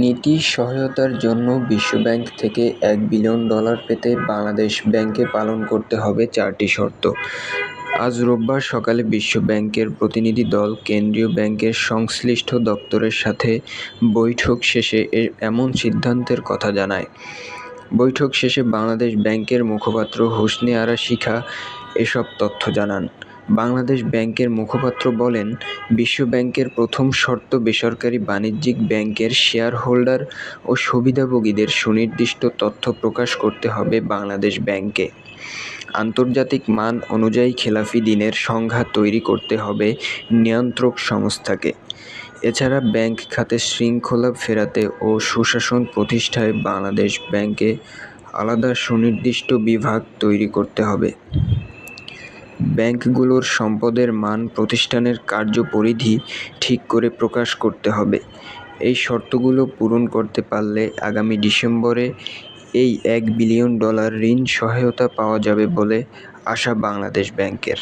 নীতি সহায়তার জন্য বিশ্বব্যাংক থেকে এক বিলিয়ন ডলার পেতে বাংলাদেশ ব্যাংককে পালন করতে হবে চারটি শর্ত। আজ রোববার সকালে বিশ্ব ব্যাংকের প্রতিনিধি দল কেন্দ্রীয় ব্যাংকের সংশ্লিষ্ট দপ্তরের সাথে বৈঠক শেষে এমন সিদ্ধান্তের কথা জানায়। বৈঠক শেষে বাংলাদেশ ব্যাংকের মুখপাত্র হোসনে আরা শিখা এসব তথ্য জানান। বাংলাদেশ ব্যাংকের মুখপাত্র বলেন, বিশ্ব ব্যাংকের প্রথম শর্ত বেসরকারি বাণিজ্যিক ব্যাংকের শেয়ারহোল্ডার ও সুবিধাভোগীদের সুনির্দিষ্ট তথ্য প্রকাশ করতে হবে বাংলাদেশ ব্যাংককে। আন্তর্জাতিক মান অনুযায়ী খেলাফি দিনের সংজ্ঞা তৈরি করতে হবে নিয়ন্ত্রক সংস্থাকে। এছাড়া ব্যাংক খাতে শৃঙ্খলা ফেরাতে ও সুশাসন প্রতিষ্ঠায় বাংলাদেশ ব্যাংকে আলাদা সুনির্দিষ্ট বিভাগ তৈরি করতে হবে। ব্যাংকগুলোর সম্পদের মান প্রতিষ্ঠানের কার্যপরিধি ঠিক করে প্রকাশ করতে হবে। এই শর্তগুলো পূরণ করতে পারলে আগামী ডিসেম্বরে এই এক বিলিয়ন ডলার ঋণ সহায়তা পাওয়া যাবে বলে আশা বাংলাদেশ ব্যাংকের।